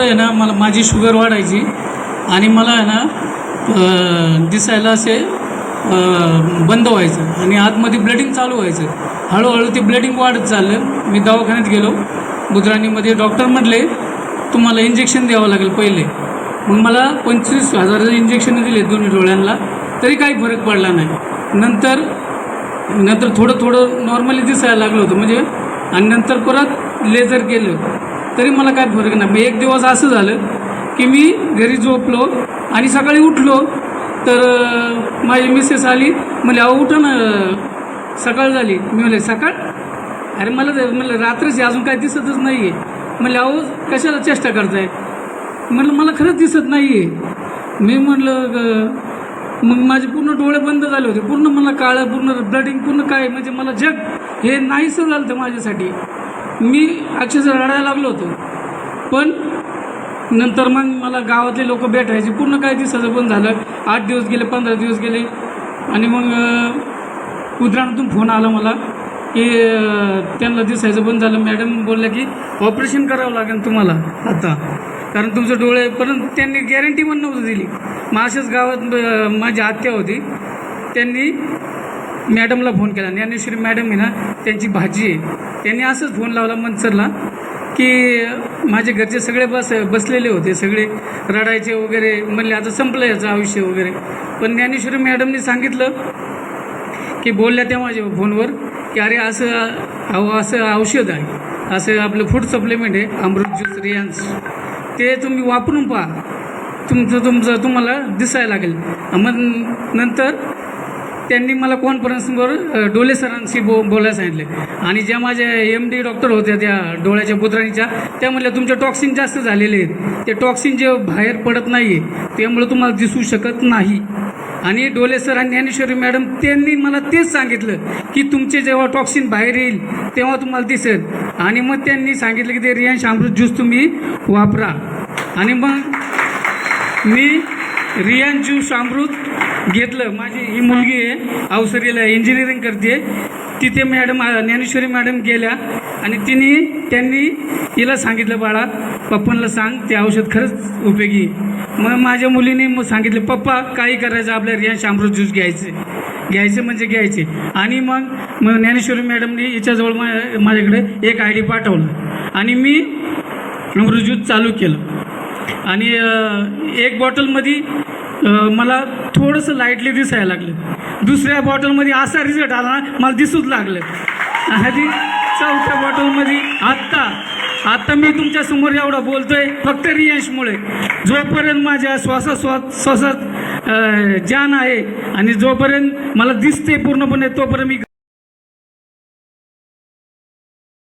त्याच्यामुळे आहे ना मला माझी शुगर वाढायची आणि मला आहे ना दिसायला असे बंद व्हायचं आणि आतमध्ये ब्लडिंग चालू व्हायचं. हळूहळू ते ब्लडिंग वाढत चाललं. मी दवाखान्यात गेलो. बुधराणीमध्ये डॉक्टर म्हटले तुम्हाला इंजेक्शन द्यावं लागेल पहिले. मग मला पंचवीस हजाराचं इंजेक्शन दिले दोन्ही डोळ्यांना तरी काही फरक पडला नाही. नंतर नंतर थोडं थोडं नॉर्मली दिसायला लागलं होतं. म्हणजे आणि नंतर परत लेझर केलं. तरी मला काय फरक नाही. मग एक दिवस असं झालं की मी घरी झोपलो आणि सकाळी उठलो तर माझी मिसेस आली. म्हणजे अहो उठा ना. सकाळ झाली. मी म्हणले सकाळ? अरे मला म्हणलं रात्रीची अजून काय दिसतच नाही आहे म्हणले अहो कशाला चेष्टा करताय? म्हणलं मला खरंच दिसत नाही आहे मी म्हटलं मग माझे पूर्ण डोळे बंद झाले होते. पूर्ण मला काळं पूर्ण ब्लडिंग पूर्ण काय म्हणजे मला जग हे नाहीसं झालं होतं माझ्यासाठी. मी अक्षरशः रडायला लागलो होतो. पण नंतर मग मला गावातले लोक भेटायचे. पूर्ण काही दिसायचं पण झालं. आठ दिवस गेले पंधरा दिवस गेले. आणि मग अं, उद्राणातून फोन आला मला की त्यांना दिसायचं बंद झालं. मॅडम बोलल्या की ऑपरेशन करावं लागेल तुम्हाला आता. कारण तुमचं डोळे परंतु त्यांनी गॅरंटी पण नव्हती दिली. मग अशाच गावात माझी आत्या होती. त्यांनी मॅडमला फोन केला. ज्ञानेश्वरी मॅडम आहे ना त्यांची भाजी आहे. त्यांनी असंच फोन लावला मनसरला की माझे घरचे सगळे बस बसलेले होते सगळे रडायचे वगैरे. म्हणले आता संपलं याचं आयुष्य वगैरे. पण ज्ञानेश्वरी मॅडमनी सांगितलं की बोलल्या त्या माझ्या फोनवर की अरे असं अहो असं औषध आहे. असं आपलं फूड सप्लिमेंट आहे अमृत ज्यूस रियान्स ते तुम्ही वापरून पहा. तुमचं तुमचं तुम्हाला दिसायला लागेल. मग नंतर त्यांनी मला कॉन्फरन्सवर डोले सरांशी बो बोलायला सांगितले. आणि ज्या माझ्या एम डी डॉक्टर होत्या त्या डोळ्याच्या बुद्राणीच्या त्या म्हणल्या तुमचे टॉक्सिन जास्त झालेले आहेत. ते टॉक्सिन जे बाहेर पडत नाही आहे त्यामुळे तुम्हाला दिसू शकत नाही. आणि डोले सर आणि ज्ञानेश्वरी मॅडम त्यांनी मला तेच सांगितलं की तुमचे जेव्हा टॉक्सिन बाहेर येईल तेव्हा तुम्हाला दिसेल. आणि मग त्यांनी सांगितलं की ते रियांश अमृत ज्यूस तुम्ही वापरा. आणि मग मी रियान ज्यूस अमृत घेतलं. माझी ही मुलगी आहे अवसरीला इंजिनिअरिंग करते. तिथे मॅडम ज्ञानेश्वरी मॅडम गेल्या आणि तिने त्यांनी हिला सांगितलं बाळा पप्पांना सांग ते औषध खरंच उपयोगी मग माझ्या मुलीने मग सांगितलं पप्पा काही करायचं आपल्या रियांश अमृत ज्यूस घ्यायचे. घ्यायचे म्हणजे घ्यायचे. आणि मग मग ज्ञानेश्वरी मॅडमने हिच्याजवळ मा माझ्याकडे एक आय डी पाठवलं. आणि मी अमृत ज्यूस चालू केलं. आणि एक बॉटलमध्ये मला थोडंसं लाईटली दिसायला लागलं. दुसऱ्या बॉटलमध्ये असा रिझल्ट आला ना मला दिसूच लागलं. आणि चौथ्या बॉटलमध्ये आत्ता आत्ता मी तुमच्यासमोर एवढा बोलतोय फक्त रियांशमुळे. जोपर्यंत माझ्या श्वासाश्वास श्वासात जान आहे आणि जोपर्यंत मला दिसते पूर्णपणे तोपर्यंत मी